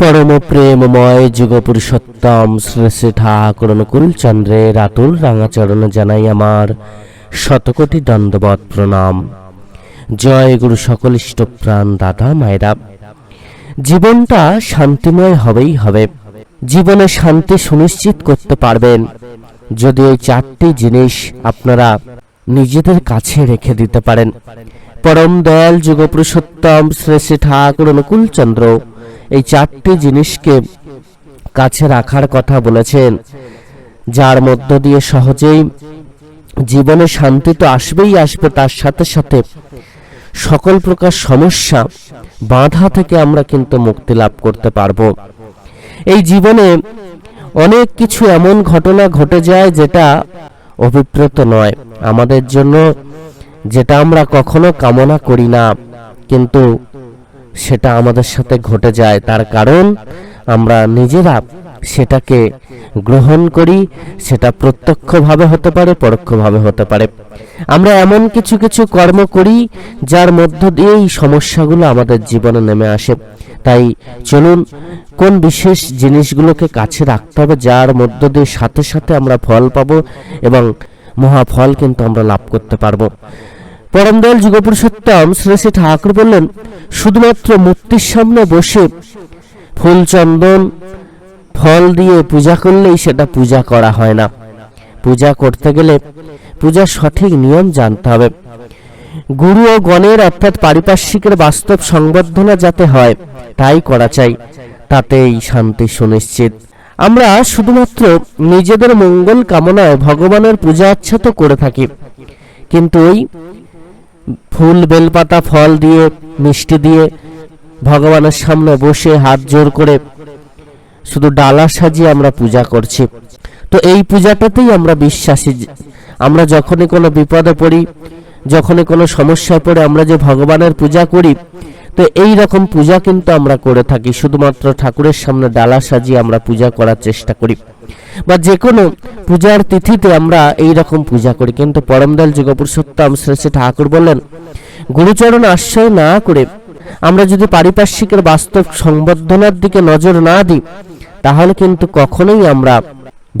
পরম প্রেমময় যুগ পুরুষোত্তম শ্রী ঠাকুর অনুকূল চন্দ্রের আতুল রাঙাচরণ জানাই আমার শতকোটি দণ্ডবত প্রণাম। জয় গুরু সকল ইষ্টপ্রাণ দাদা মায়েরা। জীবনটা শান্তিময় হবেই হবে। জীবনে শান্তি সুনিশ্চিত করতে পারবেন। যদি ওই চারটি জিনিস আপনারা নিজেদের কাছে রেখে দিতে পারেন। পরম দয়াল যুগ পুরুষোত্তম শ্রী শ্রী ঠাকুর অনুকূল চন্দ্র। এই চারটি জিনিসকে কাছে রাখার কথা বলেছেন। যার মধ্য দিয়ে সহজেই জীবনে শান্তি তো আসবেই আসবে, তার সাথে সাথে সকল প্রকার সমস্যা, বাধা থেকে আমরা কিন্তু মুক্তি লাভ করতে পারব। এই জীবনে অনেক কিছু এমন ঘটনা ঘটে যায় যেটা অভিপ্রেত নয়। আমাদের জন্য যেটা আমরা কখনো কামনা করি না, কিন্তু সেটা আমাদের সাথে ঘটে যায়। তার কারণ আমরা নিজেরা সেটাকে গ্রহণ করি, সেটা প্রত্যক্ষভাবে হতে পারে, পরোক্ষভাবে হতে পারে। আমরা এমন কিছু কিছু কর্ম করি, যার মধ্য দিয়ে এই সমস্যাগুলো আমাদের জীবনে নেমে আসে। তাই চলুন, কোন বিশেষ জিনিসগুলোকে কাছে রাখতে হবে, যার মধ্য দিয়ে সাথে সাথে আমরা ফল পাবো এবং মহাফল কিন্তু আমরা লাভ করতে পারব। পরম দয়াল যুগপুরুষোত্তম শ্রী শ্রী ঠাকুর বললেন, শুধুমাত্র মূর্তির সামনে বসে ফুল চন্দন, ফল দিয়ে পূজা করলেই সেটা পূজা করা হয় না। পূজা করতে গেলে পূজার সঠিক নিয়ম জানতে হবে। গুরু ও গণের অর্থাৎ পারিপার্শ্বিকের বাস্তব সংবর্ধনা যাতে হয়, তাই করা চাই। তাতেই শান্তি সুনিশ্চিত। আমরা শুধুমাত্র নিজেদের মঙ্গল কামনায় ভগবানের পূজা আচ্ছা তো করে থাকি। কিন্তু ওই ফুল বেলপাতা, ফল দিয়ে, মিষ্টি দিয়ে ভগবানের সামনে বসে হাত জোর করে শুধু ডালা সাজিয়ে আমরা পূজা করছি। তো এই পূজাটাতেই আমরা বিশ্বাসী আমরা যখনই কোনো বিপদে পড়ি, যখনই কোনো সমস্যায় পড়ে আমরা যে ভগবানের পূজা করি তো এই রকম পূজা কিন্তু আমরা করে থাকি, শুধুমাত্র ঠাকুরের সামনে ডালা সাজিয়ে আমরা পূজা করার চেষ্টা করি। বা যে কোনো পূজার তিথিতে আমরা এই রকম পূজা করি। কিন্তু পরমদয়াল যুগপুরুষোত্তম শ্রী শ্রী ঠাকুর বললেন গুরুচরণ আশ্রয় না করে আমরা যদি পারিপার্শ্বিকের বাস্তব সংবর্ধনার দিকে নজর না দিই, তাহলে কিন্তু কখনোই আমরা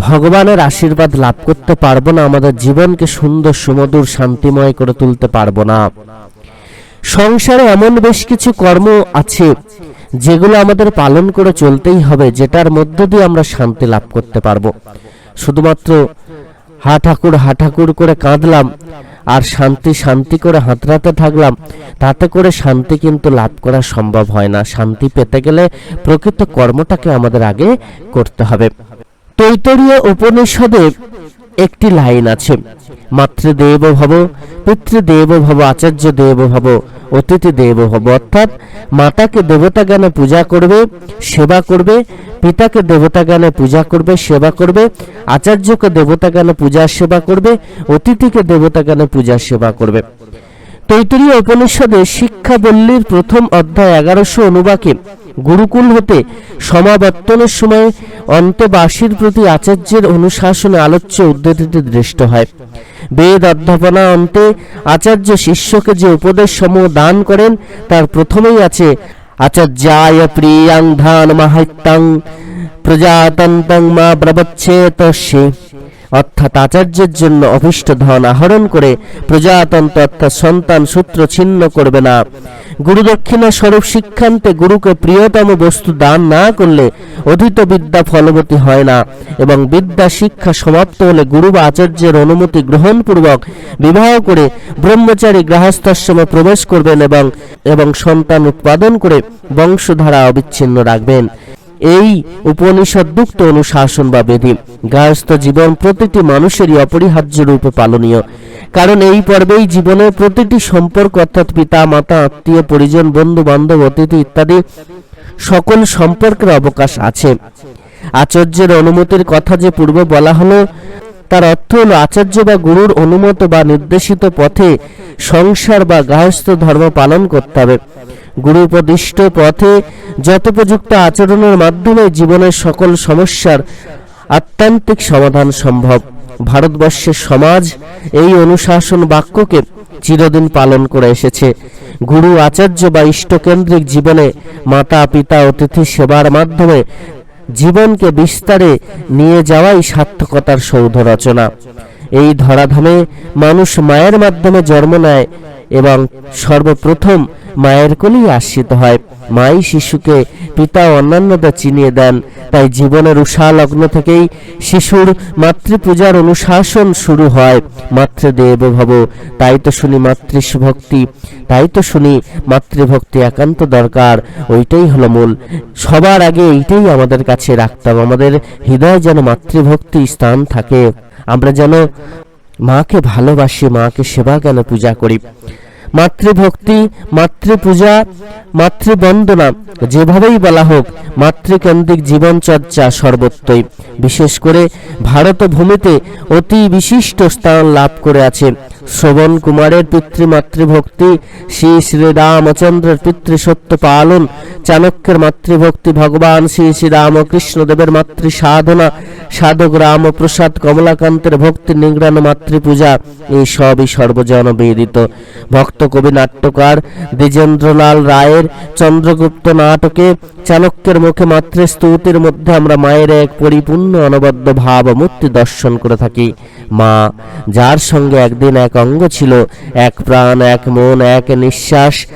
ভগবানের আশীর্বাদ লাভ করতে পারব না, আমাদের জীবনকে সুন্দর, সুমধুর, শান্তিময় করে তুলতে পারব না। সংসারে এমন বেশ কিছু কর্ম আছে যেগুলো আমাদের পালন করে চলতেই হবে, যেটার মধ্য দিয়ে আমরা শান্তি লাভ করতে পারব। শুধুমাত্র হা ঠাকুর হা ঠাকুর করে কাঁদলাম আর শান্তি শান্তি করে হাতড়াতে থাকলাম, তাতে করে শান্তি কিন্তু লাভ করা সম্ভব হয় না। শান্তি পেতে গেলে প্রকৃত কর্মটাকে আমাদের আগে করতে হবে। তৈতরীয় উপনিষদে একটি লাইন আছে মাতৃদেব ভব পিতৃদেব ভব আচার্য দেব ভব অতিথি দেব ভব অর্থাৎ মাতাকে দেবতা জ্ঞানে পূজা করবে, সেবা করবে, পিতাকে দেবতা জ্ঞানে পূজা করবে, সেবা করবে, আচার্যকে দেবতা জ্ঞানে পূজা, সেবা করবে, অতিথিকে দেবতা জ্ঞানে পূজা, সেবা করবে। তৈতরীয় উপনিষদে শিক্ষাবল্লীর প্রথম অধ্যায় এগারোশো অনুবাকে গুরুকুল হতে সমাবর্তনের সময় অন্তবাসীর প্রতি আচার্যের অনুশাসনে আলোচ্য উদ্ধৃতিতে দৃষ্ট হয়। বেদ অধ্যাপনা অন্তে আচার্য শিষ্যকে যে উপদেশ সমূহ দান করেন, তার প্রথমেই আছে, আচার্যায় প্রিয়াং ধান মাহাত্যাং প্রজাতন্ত্রং মা প্রবচ্ছেতস্যে অর্থাৎ আচার্যের জন্য অভিষ্ট ধন আহরণ করে প্রজাতন্ত্র অর্থাৎ সন্তান সূত্র ছিন্ন করবে না। গুরুদক্ষিণা স্বরূপ শিক্ষান্তে গুরুকে প্রিয়তম বস্তু দান না করলে অধীত বিদ্যা ফলবতী হয় না এবং বিদ্যা শিক্ষা সমাপ্ত হলে গুরু বা আচার্যের অনুমতি গ্রহণপূর্বক বিবাহ করে ব্রহ্মচারী গৃহস্থাশ্রমে প্রবেশ করবেন এবং এবং সন্তান উৎপাদন করে বংশধারা অবিচ্ছিন্ন রাখবেন। এই উপনিষদযুক্ত অনুশাসন বা বিধি গায়স্থ জীবন প্রতিটি মানুষেরই অপরিহার্য রূপে পালনীয়। কারণ এই পর্বেই জীবনের প্রতিটি সম্পর্ক অর্থাৎ পিতা, মাতা, আত্মীয়, পরিজন, বন্ধু, বান্ধব, অতিথি ইত্যাদি সকল সম্পর্কের অবকাশ আছে। আচার্যের অনুমতির কথা যে পূর্বে বলা হলো, তার অর্থ হলো আচার্য বা গুরুর অনুমত বা নির্দেশিত পথে সংসার বা গায়স্থ ধর্ম পালন করতে হবে। গুরু উপদিষ্ট পথে যথোপযুক্ত আচরণের মাধ্যমে জীবনের সকল সমস্যার আত্মান্তিক সমাধান সম্ভব। ভারতবর্ষের সমাজ এই অনুশাসন বাক্যকে চিরদিন পালন করে এসেছে। গুরু আচার্য বা ইষ্টকেন্দ্রিক জীবনে মাতা, পিতা, অতিথি সেবার মাধ্যমে জীবনকে বিস্তারে নিয়ে যাওয়াই সার্থকতার সৌধ রচনা এই ধরাধামে মানুষ মায়ের মাধ্যমে জন্ম নেয় এবং সর্বপ্রথম মায়ের কোলেই আশ্রিত হয়। মাই শিশুকে পিতা অন্যান্যদের চিনিয়ে দেন। তাই জীবনের উষা লগ্ন থেকেই শিশুর মাতৃপূজার অনুশাসন শুরু হয়। মাতৃদেব ভব, তাই তো শুনি মাতৃভক্তি তাই তো শুনি মাতৃভক্তি একান্ত দরকার, ওইটাই হলো মূল। সবার আগে এইটাই আমাদের কাছে রাখতাম, আমাদের হৃদয়ে যেন মাতৃভক্তি স্থান থাকে। আমরা যেন মাকে ভালোবাসি, মাকে সেবা কেন পূজা করি? মাতৃভক্তি, মাতৃপূজা, মাতৃবন্দনা, যেভাবেই বলা হোক, মাতৃকেন্দ্রিক জীবনচর্চা সর্বত্রই। বিশেষ করে ভারত ভূমিতে অতি বিশিষ্ট স্থান লাভ করে আছে শ্রবণ কুমারের পিতৃমাতৃভক্তি শ্রী শ্রী রামচন্দ্রের পিতৃসত্য পালন, চাণক্যের মাতৃভক্তি ভগবান শ্রী শ্রী রামকৃষ্ণদেবের মাতৃ সাধনা, সাধক রামপ্রসাদ কমলাকান্তের ভক্তি নিগ্রাণ মাতৃপূজা এই সবই সর্বজন বেদিত ভক্ত কবি নাট্যকার দ্বিজেন্দ্রলাল রায়ের চন্দ্রগুপ্ত নাটকে চাণক্যের মুখে মাতৃস্তুতির মধ্যে আমরা মায়ের এক পরিপূর্ণ অনবদ্য ভাব মূর্তি দর্শন করে থাকি। মা, যার সঙ্গে একদিন এক অঙ্গ ছিল, এক প্রাণ, এক মন, এক নিঃশ্বাস,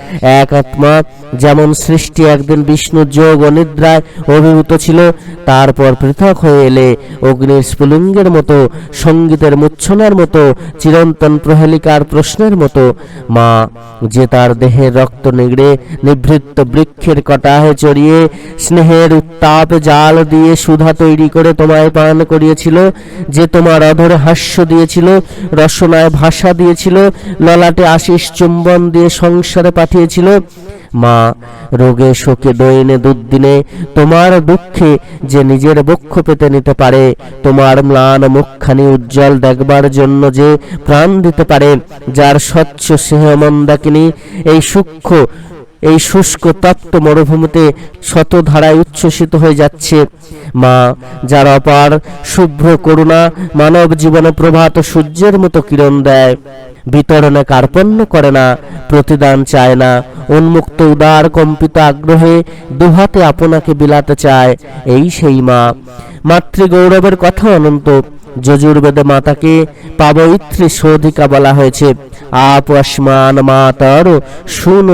এক আত্মা, যেমন সৃষ্টি একদিন বিষ্ণু যোগ অনিদ্রায় অভিভূত ছিল, তারপর পৃথক হয়ে এলে অগ্নির স্ফুলিঙ্গের মতো, সঙ্গীতের মূর্ছনার মতো, চিরন্তন প্রহেলিকার প্রশ্নের মতো। মা, যে তার দেহের রক্ত নিগড়ে নিভৃত্ত বৃক্ষের কটাহে চড়িয়ে স্নেহের উত্তাপ জাল দিয়ে সুধা তৈরি করে তোমায় পান করিয়েছিল, যে তোমার অধরে হাস্য দিয়েছিল, রসনায় ভাষা দিয়েছিল, ললাটে আশিস চুম্বন দিয়ে সংসারে পাঠিয়েছিল। মা, রোগে শোকে দৈনে দুর্দিনে তোমার দুঃখে যে নিজের বক্ষ পেতে নিতে পারে, তোমার ম্লান মুখখানি উজ্জ্বল দেখবার জন্য যে প্রাণ দিতে পারে, যার স্বচ্ছ স্নেহ মন্দাকিনী, এই সূক্ষ্ম এই শুষ্ক তপ্ত মরুভূমিতে শত ধারায় উচ্ছ্বসিত হয়ে যাচ্ছে। মা, যার অপার শুভ্র করুণা মানব জীবনে প্রভাত সূর্যের মতো কিরণ দেয়। বিতরণে কার্পণ্য করে না, প্রতিদান চায় না, উন্মুক্ত উদার কম্পিত আগ্রহে দুহাতে আপনাকে বিলাতে চায়। এই সেই মা। মাতৃগৌরবের কথা অনন্ত যজুর্বেদে মাতাকে পাবইত্রী শোধিকা বলা হয়েছে। আপ আসমান মাতার শুন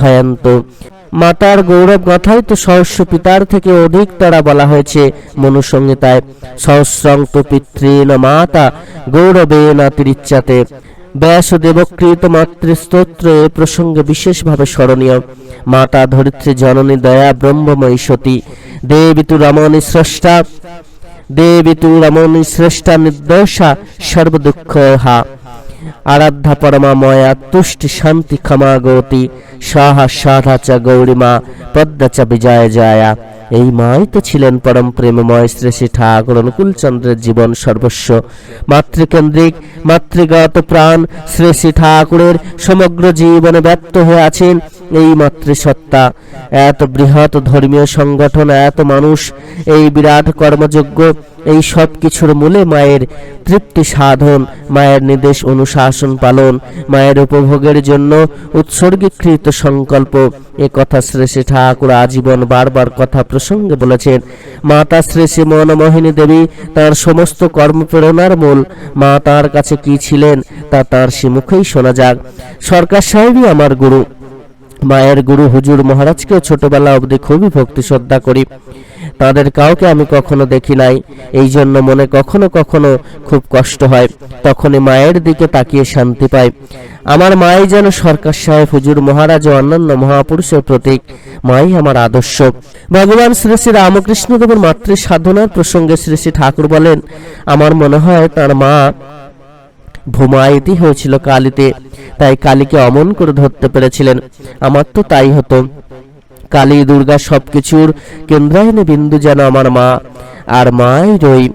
ঘয়ন্ত। মাতার গৌরব গাথাই তো সহস্র পিতার থেকে অধিক তারা বলা হয়েছে মনুসংহিতায়। সহস্রং তো পিতৃণ মাতা গৌরবে না তিরিচ্ছাতে। ব্যাসদেবকৃত মাতৃস্তোত্র এ প্রসঙ্গে বিশেষভাবে স্মরণীয়। মাতা ধরিত্রী জননী দয়া ব্রহ্মময়ী সতী। দেবী তু রমণী স্রষ্টা। দেবী তু রমণী শ্রেষ্ঠা নির্দোষা, সর্বদুঃখ হা। আরাধ্যা পরমা ময়া তুষ্টি শান্তি ক্ষমা গতি, সাহা সাধা চ গৌরীমা পদ্মা চ বিজয় জয়া। এই মাই তো ছিলেন পরম প্রেমময় শ্রী শ্রী ঠাকুর অনুকূলচন্দ্রের জীবন সর্বস্ব। মাতৃকেন্দ্রিক, মাতৃগত প্রাণ শ্রী শ্রী ঠাকুরের সমগ্র জীবনে ব্যপ্ত হয়ে আছেন এই মাতৃসত্তা। এত বৃহৎ ধর্মীয় সংগঠন, এত মানুষ, এই বিরাট কর্মযোগ্য এই সব কিছুর মূলে মায়ের তৃপ্তি সাধন, মায়ের নির্দেশ অনুশাসন পালন, মায়ের উপভোগের জন্য উৎসর্গীকৃত সংকল্প। এ কথা শ্রী শ্রী ঠাকুর আজীবন বারবার কথা প্রসঙ্গে বলেছেন, মাতা শ্রী শ্রী মনমোহিনী দেবী, তার সমস্ত কর্মপ্রেরণার মূল। মা তার কাছে কি ছিলেন, তা তার সে মুখেই শোনা যাক। সরকার সাহেবই আমার গুরু। মায়ের গুরু হুজুর মহারাজকেও ছোটবেলা অবধি খুবই ভক্তি শ্রদ্ধা করি। তাদের কাউকে আমি কখনো দেখি নাই। এই জন্য মনে কখনো কখনো খুব কষ্ট হয়। তখনই মায়ের দিকে তাকিয়ে শান্তি পাই। আমার মাই যেন সরকার সাহেব, হুজুর মহারাজ ও অন্যান্য মহাপুরুষের প্রতীক। মাই আমার আদর্শ। ভগবান শ্রী শ্রী রামকৃষ্ণদেবের মাতৃ সাধনার প্রসঙ্গে শ্রী শ্রী ঠাকুর বলেন, আমার মনে হয় তার মা ভূমায়িতি হয়েছিল কালীতে, তাই কালীকে অমন করে ধরতে পেরেছিলেন। আমার তো তাই হতো। কালী, দুর্গা সবকিছুর কেন্দ্রায়নে বিন্দু যেন আমার মা, আর মাই রই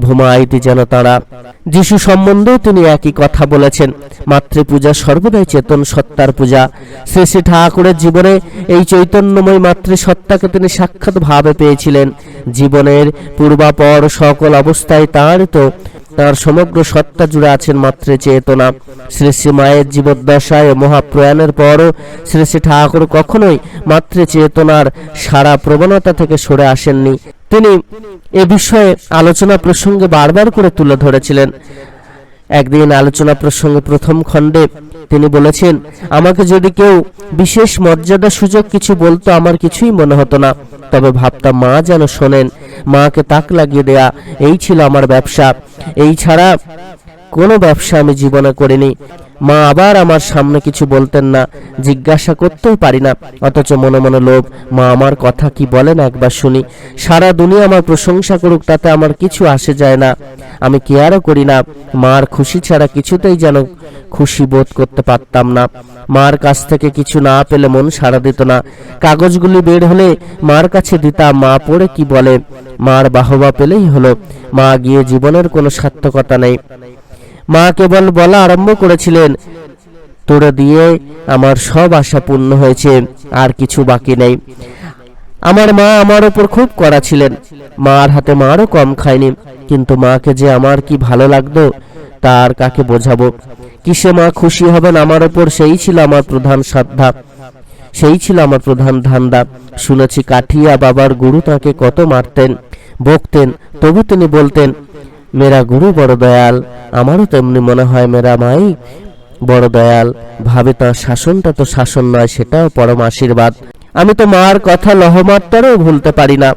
ভূমাইতি যেন তারা। যিশু সম্বন্ধেও তিনি একই কথা বলেছেন, মাতৃপূজা সর্বদাই চেতন সত্তার পূজা। শ্রী শ্রী ঠাকুরের জীবনে এই চৈতন্যময় মাতৃসত্তাকে তিনি সাক্ষাৎ ভাবে পেয়েছিলেন। জীবনের পূর্বাপর সকল অবস্থায় তার তো তার সমগ্র সত্তা জুড়ে আছেন মাত্র চেতনা। শ্রী শ্রী মায়ের জীবদ্দশায় মহাপ্রয়াণের পরও শ্রী শ্রী ঠাকুর কখনোই মাতৃ চেতনার সারা প্রবণতা থেকে সরে আসেননি। তিনি এ বিষয়ে আলোচনা প্রসঙ্গে বারবার করে তুলে ধরেছিলেন। একদিন আলোচনা প্রসঙ্গে প্রথম খণ্ডে তিনি বলেছেন, আমাকে যদি কেউ বিশেষ মর্যাদা সুযোগ কিছু বলতো, আমার কিছুই মনে হতো না। তবে ভাবতাম মা যেন শোনেন। মাকে তাক লাগিয়ে দেয়া, এই ছিল আমার ব্যবসা। এই ছাড়া কোনো ব্যবসা আমি জীবনে করিনি। মা আবার আমার সামনে কিছু বলতেন না, জিজ্ঞাসা করতেও পারি না। অথচ মনে মনে লোভ, মা আমার কথা কি বলেন একবার শুনি। সারা দুনিয়া আমার প্রশংসা করুক, তাতে আমার কিছু আসে যায় না। আমি কেয়ারও করি না? মার খুশি ছাড়া কিছুতেই যেন খুশি বোধ করতে পারতাম না। মার কাছ থেকে কিছু না পেলে মন সাড়া দিত না। কাগজগুলি বের হলে মার কাছে দিতাম, মা পড়ে কি বলে? মার বাহবা পেলেই হলো। মা গিয়ে জীবনের কোনো সার্থকতা নেই। মা কেবল বলা আরম্ভ করেছিলেন, তোরে দিয়ে আমার সব আশা পূর্ণ হয়েছে, আর কিছু বাকি নেই। আমার মা আমার ওপর খুব কড়া ছিলেন। মার হাতে মারও কম খায়নি, কিন্তু মাকে যে আমার কি ভালো লাগতো, তার কাকে বোঝাবো? কিসে মা খুশি হবেন? আমার ওপর সেই ছিল আমার প্রধান শ্রদ্ধা, সেই ছিল আমার প্রধান ধান্দা। শুনেছি কাঠিয়া বাবার গুরু তাকে কত মারতেন, বকতেন, তবু তিনি বলতেন মেরা গুরু বড় দয়াল। আমারও তেমনি মনে হয় মেরা মাই বড় দয়াল। ভাবে তার শাসনটা তো শাসন নয়, সেটাও পরম আশীর্বাদ। আমি তো মার কথা লহমাত্রারও ভুলতে পারি না।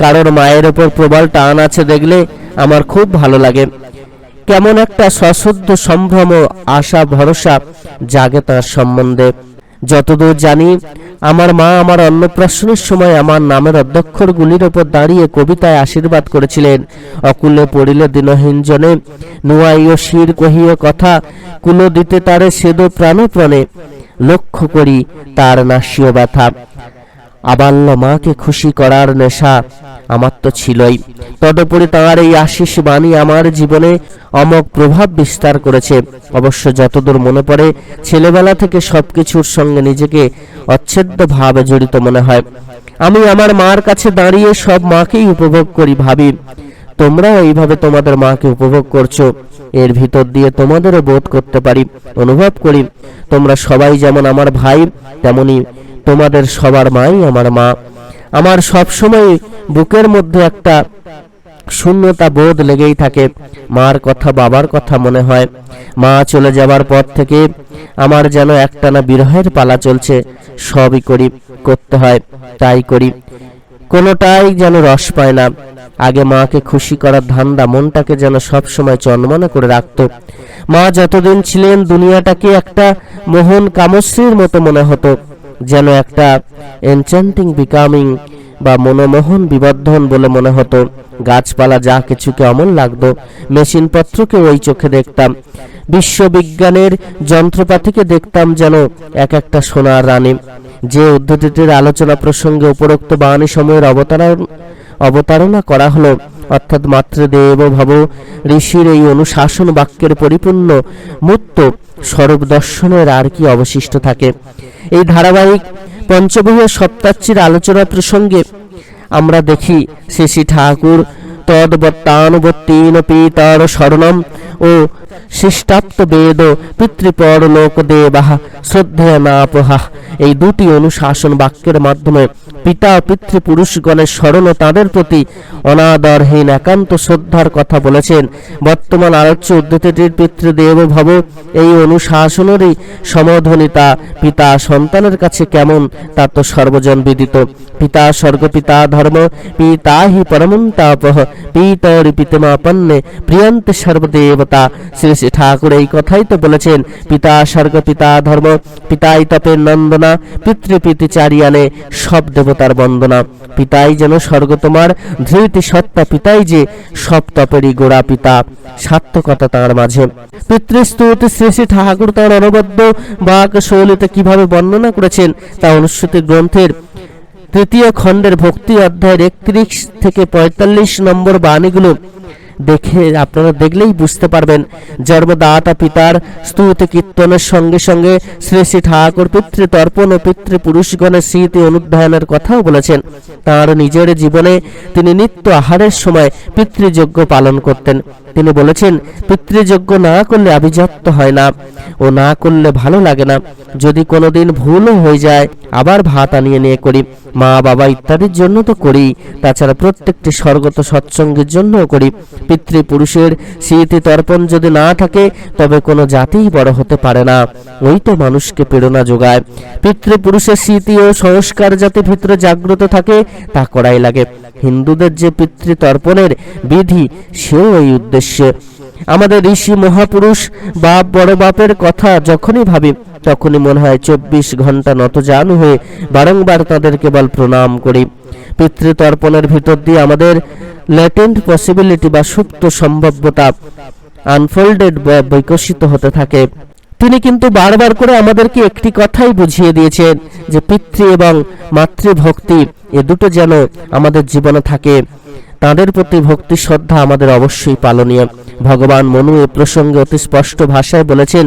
কারোর মায়ের ওপর প্রবল টান আছে দেখলে আমার খুব ভালো লাগে। কেমন একটা সশুদ্ধ সম্ভ্রম আশা ভরসা জাগে তার সম্বন্ধে। যতদূর জানি, আমার মা আমার অন্নপ্রাশনের সময় আমার নামের অধ্যক্ষরগুলির ওপর দাঁড়িয়ে কবিতায় আশীর্বাদ করেছিলেন। অকুলে পড়িলে দিনহীন জনে নুয়াইও শির কহিয়ে কথা, কুলো দিতে তারে সেদো প্রাণে। লক্ষ্য করি তার নাসীয় ব্যথা। আবাল্য মাকে খুশি করার নেশা আমার তো ছিলই। তদুপরি তাঁর এই আশিস বাণী আমার জীবনে অমোঘ প্রভাব বিস্তার করেছে। অবশ্য যতদূর মনে পড়ে, ছেলেবেলা থেকে সবকিছুর সঙ্গে নিজেকে অচ্ছেদ্য ভাবে জড়িত মনে হয়। আমি আমার মার কাছে দাঁড়িয়ে সব মাকেই উপভোগ করি ভাবি, তোমরাও এইভাবে তোমাদের মাকে উপভোগ করছ। এর ভিতর দিয়ে তোমাদেরও বোধ করতে পারি, অনুভব করি, তোমরা সবাই যেমন আমার ভাই, তেমনি তোমাদের সবার মাই আমার মা। আমার সব সময় বুকের মধ্যে একটা শূন্যতা বোধ লেগেই থাকে। মার কথা, বাবার কথা মনে হয়। মা চলে যাবার পর থেকে আমার যেন একটানা বিরহের পালা চলছে। সবই করি, করতে হয়, তাই করি। কোনোটাই যেন রস পায় না। আগে মাকে খুশি করার ধান্দা মনটাকে যেন সব সময় চন্মনে করে রাখত। মা যতদিন ছিলেন, দুনিয়াটাকে একটা মোহন কামশ্রীর মতো মনে হতো। যেন একটা এনচ্যান্টিং বিকামিং বা মনোমোহন বিবর্ধন বলে মনে হতো। গাছপালা যা কিছুকে অমল লাগতো, মেশিনপত্রকে ওই চোখে দেখতাম। বিশ্ববিজ্ঞানের যন্ত্রপাতিকে দেখতাম যেন এক একটা সোনার রানী। যে উদ্ধতিটির আলোচনা প্রসঙ্গে উপরোক্ত বাণী সময়ের অবতারণ, অবতারণা করা হলো, অর্থাৎ মাতৃদেব ভব ঋষির এই অনুশাসন বাক্যের পরিপূর্ণ মূর্ত স্বরূপ দর্শনের আর কি অবশিষ্ট থাকে। এই ধারাবাহিক পঞ্চবিহ সপ্তাচ্ছির আলোচনা প্রসঙ্গে আমরা দেখি শ্রী শ্রী ঠাকুর তদ্বত্তানুবর্তীন পিতার শরণম ও শিষ্টাপ্ত বেদ পিতৃপর লোক দেবাহ শ্রদ্ধেয় নাপহা এই দুটি অনুশাসন বাক্যের মাধ্যমে পিতা পিতৃপুরুষগণের স্মরণ ও তাঁদের প্রতি অনাদরহীন একান্ত শ্রদ্ধার কথা বলেছেন। বর্তমান আলোচ্য উদ্ধতিটির পিতৃদেব ভব এই অনুশাসনেরই সমধ্বনিতা পিতা সন্তানের কাছে কেমন তা তো সর্বজন বিদিত। পিতা স্বর্গ পিতা ধর্ম, পিতা হি পরমন্তাপহ, পিতরি পিতমাপন্নে প্রিয়ন্তে সর্বদেবতা শ্রী শ্রী ঠাকুর এই কথাই তো বলেছেন। পিতা স্বর্গ, পিতা ধর্ম, পিতাই তপের নন্দনা পিতৃপিতি চারিয়ানে সব দেবতার বন্দনা। পিতাই যেন স্বর্গ তোমার, ধৃতি সত্তা পিতাই যে সব তপেরই গোড়া পিতা। সার্থকতা তাঁর মাঝে। পিতৃস্তুতি শ্রী শ্রী ঠাকুর তাঁর অনবদ্য বাক শৈলীতে কীভাবে বর্ণনা করেছেন তা অনুষ্ঠিত গ্রন্থের তৃতীয় খণ্ডের ভক্তি অধ্যায়ের একত্রিশ থেকে পঁয়তাল্লিশ নম্বর বাণীগুলো দেখে আপনারা দেখলেই বুঝতে পারবেন। জন্মদাতা পিতার স্তুতি কীর্তনের সঙ্গে সঙ্গে শ্রী শ্রী ঠাকুর পিতৃতর্পণ ও পিতৃপুরুষগণের স্মৃতি অনুধ্যায়নের কথাও বলেছেন। তার নিজের জীবনে তিনি নিত্য আহারের সময় পিতৃযজ্ঞ পালন করতেন। তিনি বলেছেন, পিতৃযজ্ঞ না করলে আভিজাত্য হয় না ও না করলে ভালো লাগে না। যদি কোনোদিন ভুলও হয়ে যায়, আবার ভাত আনিয়ে নিয়ে করি। মা বাবা ইত্যাদির জন্য তো করি, তাছাড়া প্রত্যেকটি স্বর্গত সৎসঙ্গের জন্যও করি। পিতৃপুরুষের স্মৃতি তর্পণ যদি না থাকে, তবে কোনো জাতিই বড় হতে পারে না। ওই তো মানুষকে প্রেরণা যোগায়। পিতৃপুরুষের স্মৃতি ও সংস্কার যাতে ভিতরে জাগ্রত থাকে, তা করাই লাগে। হিন্দুদের যে পিতৃতর্পণের বিধি, সেও এই উদ্দেশ্যে। আমাদের ঋষি মহাপুরুষ বাপ বড় বাপের কথা যখনই ভাবি, তখনই মনে হয় চব্বিশ ঘণ্টা নতজানু হয়ে বারংবার তাদের কেবল প্রণাম করি। পিতৃতর্পণের ভিতর দিয়ে আমাদের ল্যাটেন্ট পসিবিলিটি বা সুপ্ত সম্ভাব্যতা আনফোল্ডেড বা বিকশিত হতে থাকে। তিনি কিন্তু বারবার করে আমাদেরকে একটি কথাই বুঝিয়ে দিয়েছেন যে পিতৃ এবং মাতৃভক্তি এ দুটো যেন আমাদের জীবনে থাকে। তাদের প্রতি ভক্তি শ্রদ্ধা আমাদের অবশ্যই পালনীয়। ভগবান মনু এ প্রসঙ্গে অতি স্পষ্ট ভাষায় বলেছেন,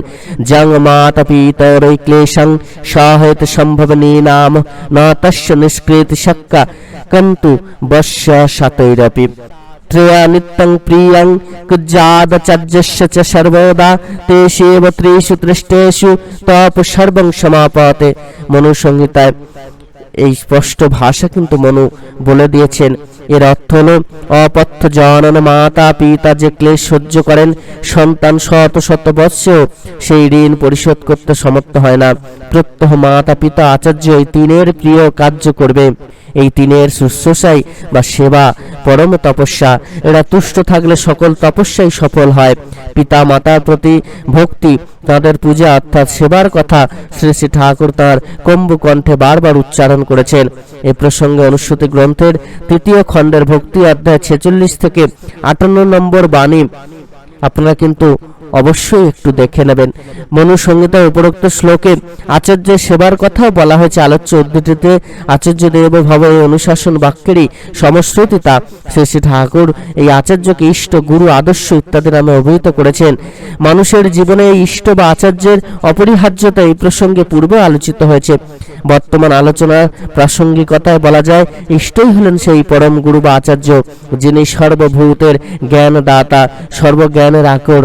জং মাতা পিতরৈ ক্লেশং সহেত সম্ভব নাম, ন তস্য নিষ্কৃত শক্কা, কন্তু বস্য শতৈরপি। ত্রয়া নিত্যং প্রিয়ং কুজ্জাদচার্যস্য চ সর্বদা তেষেব ত্রিষু তৃষ্টেষু তপ সর্বং সমাপতে মনুসংহিতায় এই স্পষ্ট ভাষা কিন্তু মনু বলে দিয়েছেন। এর অর্থ হল অপথ্য জনন মাতা পিতা যে ক্লেশ সহ্য করেন, সন্তান শত শত বৎসেও সেই ঋণ পরিশোধ করতে সমর্থ হয় না। প্রত্যহ মাতা পিতা আচার্য এই তিনের প্রিয় কার্য করবে। এই তিনের শুশ্রূষাই বা সেবা, পরম তপস্যা। এরা তুষ্ট থাকলে সকল তপস্যাই সফল হয়। পিতা মাতার প্রতি ভক্তি, তাদের পূজা অর্থাৎ সেবার কথা শ্রী শ্রী ঠাকুর তাঁর কম্বু কণ্ঠে বারবার উচ্চারণ করেছেন। এ প্রসঙ্গে অনুশ্রুতি গ্রন্থের তৃতীয় খণ্ডের ভক্তি অধ্যায় ছেচল্লিশ থেকে আটান্ন নম্বর বাণী। আপনারা কিন্তু অবশ্যই একটু দেখে নেবেন। মনুসংহিতার উপরোক্ত শ্লোকে আচার্যের সেবার কথাও বলা হয়েছে। আলোচ্য উদ্ধৃতিতে আচার্য দেব ভব এই অনুশাসন বাক্যেরই সমশ্রুতিতা শ্রী শ্রী ঠাকুর এই আচার্যকে ইষ্ট, গুরু, আদর্শ ইত্যাদি নামে অভিহিত করেছেন। মানুষের জীবনে ইষ্ট বা আচার্যের অপরিহার্যতা এই প্রসঙ্গে পূর্বে আলোচিত হয়েছে। বর্তমান আলোচনার প্রাসঙ্গিকতায় বলা যায়, ইষ্টই হলেন সেই পরম গুরু বা আচার্য যিনি সর্বভূতের জ্ঞান দাতা সর্বজ্ঞানের আকর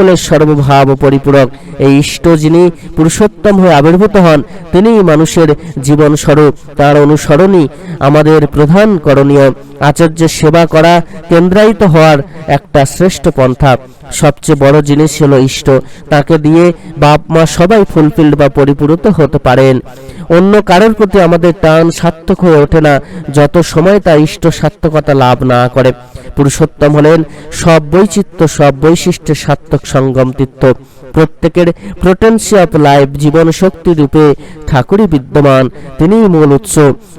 সকলের সর্বভাব পরিপূরক। এই ইষ্ট যিনি পুরুষোত্তম হয়ে আবির্ভূত হন, তিনিই মানুষের জীবন স্বরূপ তার অনুসরণই আমাদের প্রধান করণীয়। আচার্যের সেবা করা কেন্দ্রায়িত হওয়ার একটা শ্রেষ্ঠ পন্থা। সবচেয়ে বড় জিনিস হলো ইষ্ট। তাকে দিয়ে বাপ, মা সবাই ফুলফিল্ড বা পরিপূরিত হতে পারেন। অন্য কারোর প্রতি আমাদের টান সার্থক হয়ে ওঠে না, যত সময় তা ইষ্ট সার্থকতা লাভ না করে। পুরুষোত্তম হলেন সব বৈচিত্র্য, সব বৈশিষ্ট্যের সার্থক সঙ্গম তীর্থ প্রত্যেকের পোটেন্সি অফ লাইফ জীবন শক্তি রূপে ঠাকুরই বিদ্যমান, তিনিই মূল উৎস।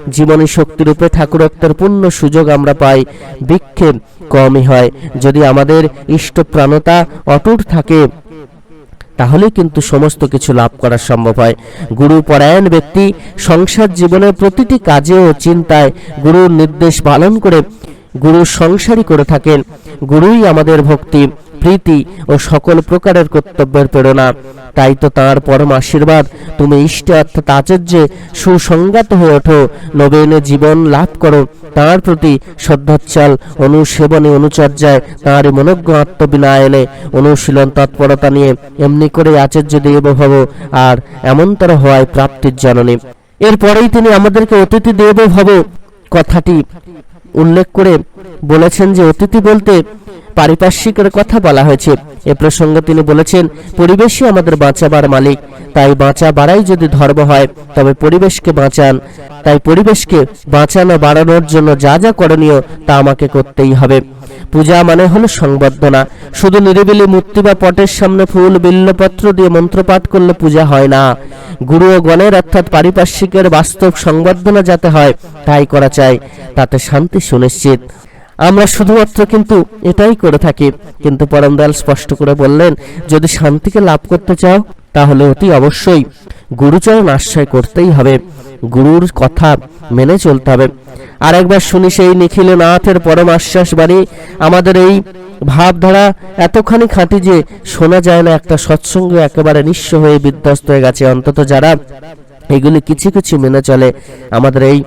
জীবনী শক্তি রূপে ঠাকুরত্বের পূর্ণ সুযোগ আমরা পাই। বিক্ষেপ কমই হয়। যদি আমাদের ইষ্টপ্রাণতা অটুট থাকে তাহলে কিন্তু সমস্ত কিছু লাভ করা সম্ভব হয়। গুরু পরায়ণ ব্যক্তি সংসার জীবনের প্রতিটি কাজে ও চিন্তায় গুরুর নির্দেশ পালন করে গুরু সংসারই করে থাকেন। গুরুই আমাদের ভক্তি, প্রীতি ও সকল প্রকারের কর্তব্যের প্রেরণা। তাই তো তাঁর পরম আশীর্বাদ। তুমি ইষ্টে অর্থাৎ আচার্যে সুসংগত হয়ে ওঠো, নবীনে জীবন লাভ করো। তাঁর প্রতি শ্রদ্ধাচ্ছল, অনুসেবনে অনুচর্যায় তাঁর মনজ্ঞ আত্মবিনায়নে অনুশীলন তৎপরতা নিয়ে এমনি করে আচার্য দেব ভব আর এমনতর হওয়ায় প্রাপ্তির জননী। এরপরেই তিনি আমাদেরকে অতিথি দেব ভব কথাটি উল্লেখ করে বলেছেন যে অতিথি বলতে পারিপার্শ্বিকের কথা বলা হয়েছে। এ প্রসঙ্গে তিনি বলেছেন, পরিবেশই আমাদের বাঁচাবার মালিক। তাই বাঁচা বাড়াই যদি ধর্ম হয়, তবে পরিবেশকে বাঁচান। তাই পরিবেশকে বাঁচানো বাড়ানোর জন্য যা যা করণীয় তা আমাকে করতেই হবে। পূজা মানে হলো সংবর্ধনা। শুধু নিরিবিলি মূর্তি বা পটের সামনে ফুল, বিল্লপত্র দিয়ে মন্ত্রপাঠ করলে পূজা হয় না। গুরু ও গণের অর্থাৎ পারিপার্শ্বিকের বাস্তব সংবর্ধনা যাতে হয়, তাই করা চাই। তাতে শান্তি সুনিশ্চিত। আমরা শুধুমাত্র কিন্তু এটাই করে থাকি। কিন্তু পরম দয়াল স্পষ্ট করে বললেন, যদি শান্তিকে লাভ করতে চাও, তাহলে অতি অবশ্যই গুরুচরণ আশ্রয় করতেই হবে। গুরুর কথা মেনে চলতে হবে। আর একবার শুনি সেই নিখিল নাথের পরম আশ্বাস বাণী, আমাদের এই ভাবধারা এতখানি খাঁটি যে শোনা যায় না, একটা সৎসঙ্গ একেবারে নিঃস্ব হয়ে বিধ্বস্ত হয়ে গেছে। অন্তত যারা এগুলি কিছু কিছু মেনে চলে, আমাদের এই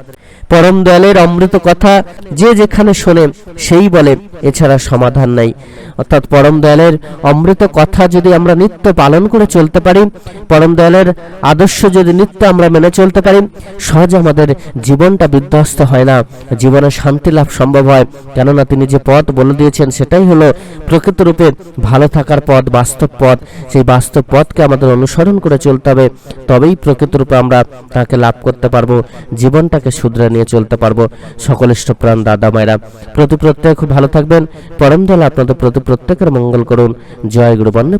পরম দয়ালের অমৃত কথা যে যেখানে শোনে, সেই বলে, এছাড়া সমাধান নাই। অর্থাৎ পরম দয়ালের অমৃত কথা যদি আমরা নিত্য পালন করে চলতে পারি, পরম দয়ালের আদর্শ যদি নিত্য আমরা মেনে চলতে পারি, সহজে আমাদের জীবনটা বিধ্বস্ত হয় না, জীবনে শান্তি লাভ সম্ভব হয়। কেননা তিনি যে পথ বলে দিয়েছেন, সেটাই হলো প্রকৃত রূপে ভালো থাকার পথ, বাস্তব পথ। সেই বাস্তব পথকে আমাদের অনুসরণ করে চলতে হবে। তবেই প্রকৃত রূপে আমরা তাকে লাভ করতে পারব, জীবনটাকে শুধরে নিয়ে চলতে পারব। সকলেষ্ট প্রাণ, দাদা, মায়েরা প্রতি প্রত্যেক খুব ভালো থাকবেন। পরম দল আপনাদের প্রতি প্রত্যেকের মঙ্গল করুন। জয় গুরু বন্য